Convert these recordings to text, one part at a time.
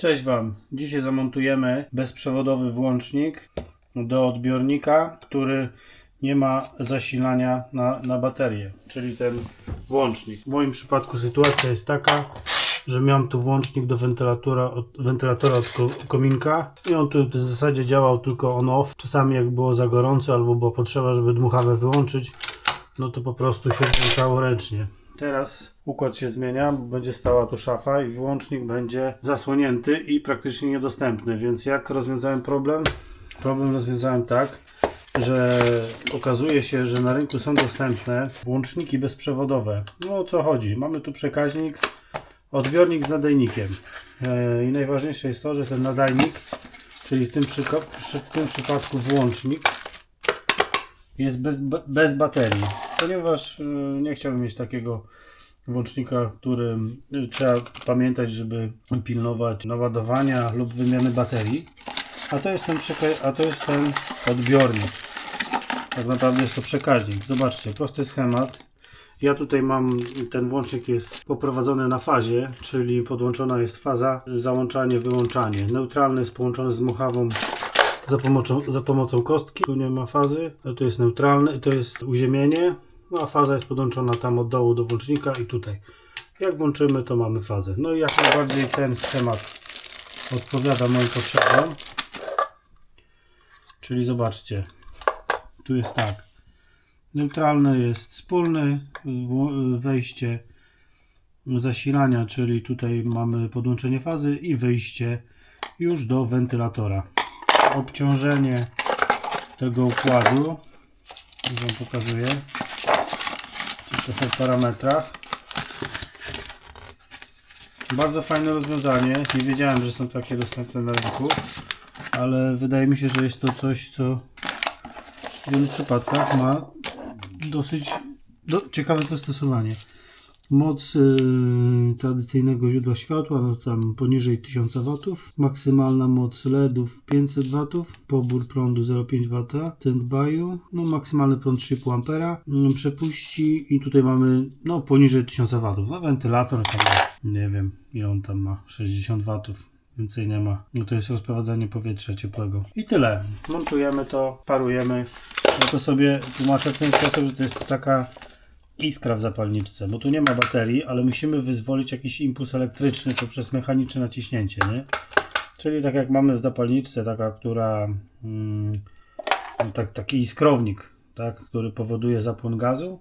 Cześć Wam. Dzisiaj zamontujemy bezprzewodowy włącznik do odbiornika, który nie ma zasilania na, na baterię, czyli ten włącznik. W moim przypadku sytuacja jest taka, że miałem tu włącznik do wentylatora od, wentylatora od ko- kominka i on tu w zasadzie działał tylko on-off. Czasami jak było za gorąco albo była potrzeba, żeby dmuchawę wyłączyć, no to po prostu się włączało ręcznie. Teraz układ się zmienia, bo będzie stała tu szafa i włącznik będzie zasłonięty i praktycznie niedostępny. Więc jak rozwiązałem problem? Problem rozwiązałem tak, że okazuje się, że na rynku są dostępne włączniki bezprzewodowe. No o co chodzi? Mamy tu przekaźnik, odbiornik z nadajnikiem. E, I najważniejsze jest to, że ten nadajnik, czyli w tym, w tym przypadku włącznik, jest bez, bez baterii, ponieważ y, nie chciałbym mieć takiego włącznika, którym y, trzeba pamiętać, żeby pilnować naładowania lub wymiany baterii. A to jest ten, a to jest ten odbiornik. Tak naprawdę jest to przekaźnik. Zobaczcie, prosty schemat. Ja tutaj mam, ten włącznik jest poprowadzony na fazie, czyli podłączona jest faza załączanie, wyłączanie. Neutralny jest połączony z muchawą za pomocą, za pomocą kostki. Tu nie ma fazy, tu jest neutralny, to jest uziemienie, no a faza jest podłączona tam od dołu do włącznika i tutaj. Jak włączymy, to mamy fazę. No i jak najbardziej ten schemat odpowiada moim potrzebom. Czyli zobaczcie, tu jest tak. Neutralny jest wspólny, wejście zasilania, czyli tutaj mamy podłączenie fazy i wyjście już do wentylatora obciążenie tego układu. Już Wam pokazuję. W parametrach. Bardzo fajne rozwiązanie. Nie wiedziałem, że są takie dostępne na rynku, ale wydaje mi się, że jest to coś, co w wielu przypadkach ma dosyć do, ciekawe zastosowanie. Moc y, tradycyjnego źródła światła, no tam poniżej 1000 W. Maksymalna moc LEDów 500 W. Pobór prądu 0,5 W. Standby'u, no maksymalny prąd 3,5 A. Mm, Przepuści i tutaj mamy no poniżej 1000 W. No wentylator tam nie wiem ile on tam ma, 60 W. Więcej nie ma. No to jest rozprowadzanie powietrza ciepłego. I tyle. Montujemy to, parujemy. No to sobie tłumaczę w ten sposób, że to jest taka iskra w zapalniczce, bo tu nie ma baterii, ale musimy wyzwolić jakiś impuls elektryczny poprzez mechaniczne naciśnięcie, nie? Czyli tak jak mamy w zapalniczce, taka, która mm, tak, taki iskrownik, tak, który powoduje zapłon gazu,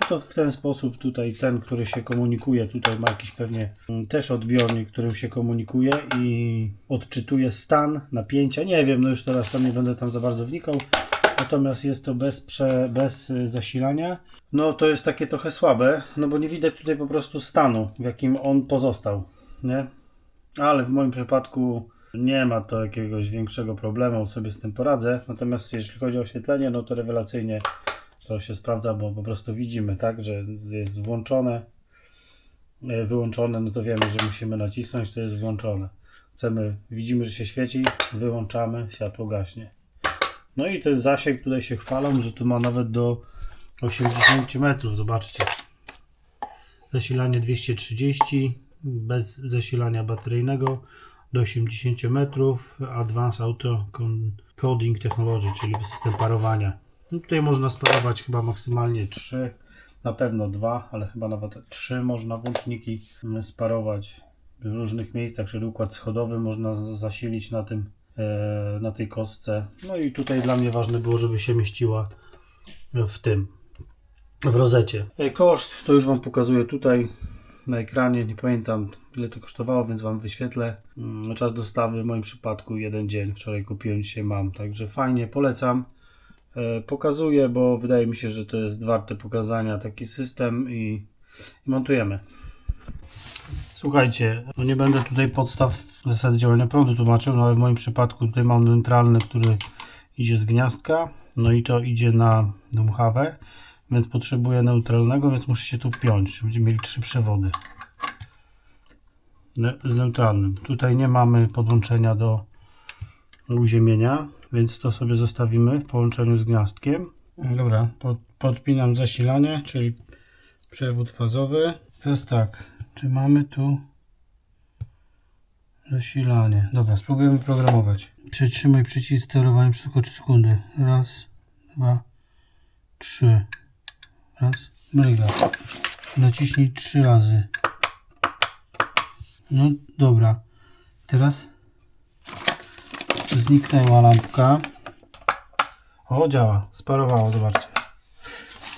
no to w ten sposób tutaj ten, który się komunikuje, tutaj ma jakiś pewnie mm, też odbiornik, którym się komunikuje i odczytuje stan napięcia. Nie wiem, no już teraz tam nie będę tam za bardzo wnikał. Natomiast jest to bez, prze, bez y, zasilania. No to jest takie trochę słabe, no bo nie widać tutaj po prostu stanu, w jakim on pozostał, nie? Ale w moim przypadku nie ma to jakiegoś większego problemu, sobie z tym poradzę. Natomiast jeśli chodzi o oświetlenie, no to rewelacyjnie to się sprawdza, bo po prostu widzimy, tak, że jest włączone, e, wyłączone, no to wiemy, że musimy nacisnąć, to jest włączone. Chcemy, widzimy, że się świeci, wyłączamy, światło gaśnie. No i ten zasięg tutaj się chwalą, że tu ma nawet do 80 metrów, zobaczcie. Zasilanie 230, bez zasilania bateryjnego do 80 metrów. Advanced Auto Coding Technology, czyli system parowania. No tutaj można sparować chyba maksymalnie 3, na pewno 2, ale chyba nawet 3 można włączniki sparować w różnych miejscach, czyli układ schodowy można zasilić na tym na tej kostce. No i tutaj dla mnie ważne było, żeby się mieściła w tym, w rozecie. E, Koszt to już Wam pokazuję tutaj na ekranie. Nie pamiętam ile to kosztowało, więc Wam wyświetlę. Mm, Czas dostawy w moim przypadku jeden dzień. Wczoraj kupiłem, dzisiaj mam. Także fajnie, polecam. E, Pokazuję, bo wydaje mi się, że to jest warte pokazania taki system i, i montujemy. Słuchajcie, no nie będę tutaj podstaw zasady działania prądu tłumaczył, no ale w moim przypadku tutaj mam neutralny, który idzie z gniazdka, no i to idzie na dmuchawę, więc potrzebuję neutralnego, więc muszę się tu piąć. Będziemy mieli trzy przewody Ne- z neutralnym. Tutaj nie mamy podłączenia do uziemienia, więc to sobie zostawimy w połączeniu z gniazdkiem. Dobra, pod, podpinam zasilanie, czyli przewód fazowy. Teraz tak, czy mamy tu Zasilanie. Dobra, spróbujemy programować. Przytrzymaj przycisk sterowania przez około 3 sekundy. Raz, dwa, trzy. Raz, mryga. Naciśnij trzy razy. No dobra. Teraz zniknęła lampka. O, działa. Sparowało, zobaczcie.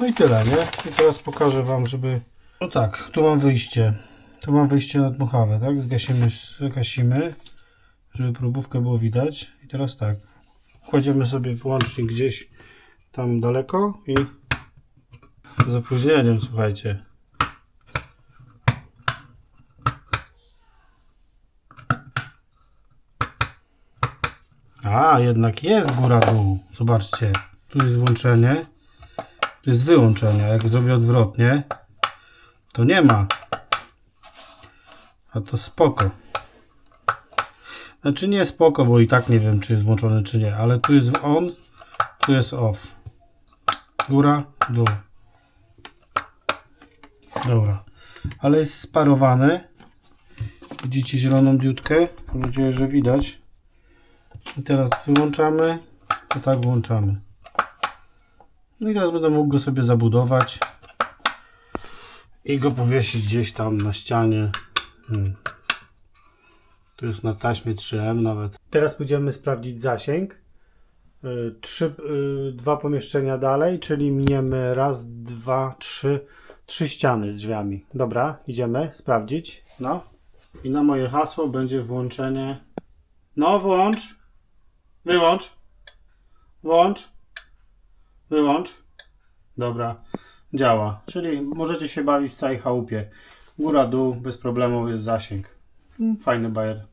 No i tyle, nie? I teraz pokażę Wam, żeby... No tak, tu mam wyjście. Tu mam wyjście na dmuchawę, tak? Zgasimy, zgasimy, żeby próbówkę było widać. I teraz tak, kładziemy sobie wyłącznik gdzieś tam daleko i z opóźnieniem, słuchajcie. A, jednak jest góra-dół. Zobaczcie, tu jest włączenie, tu jest wyłączenie. Jak zrobię odwrotnie, to nie ma. A to spoko. Znaczy nie spoko, bo i tak nie wiem, czy jest włączony, czy nie. Ale tu jest on, tu jest off. Góra, dół. Dobra. Ale jest sparowany. Widzicie zieloną diutkę? Mam nadzieję, że widać. I teraz wyłączamy, to tak włączamy. No i teraz będę mógł go sobie zabudować i go powiesić gdzieś tam na ścianie. Hmm. Tu jest na taśmie 3M nawet. Teraz pójdziemy sprawdzić zasięg. Y, Trzy, y, dwa pomieszczenia dalej, czyli miniemy raz, dwa, trzy, trzy ściany z drzwiami. Dobra, idziemy sprawdzić. No. I na moje hasło będzie włączenie. No, włącz. Wyłącz. Włącz. Wyłącz. Dobra, działa. Czyli możecie się bawić w całej chałupie. Góra, dół, bez problemu jest zasięg. Fajny bajer.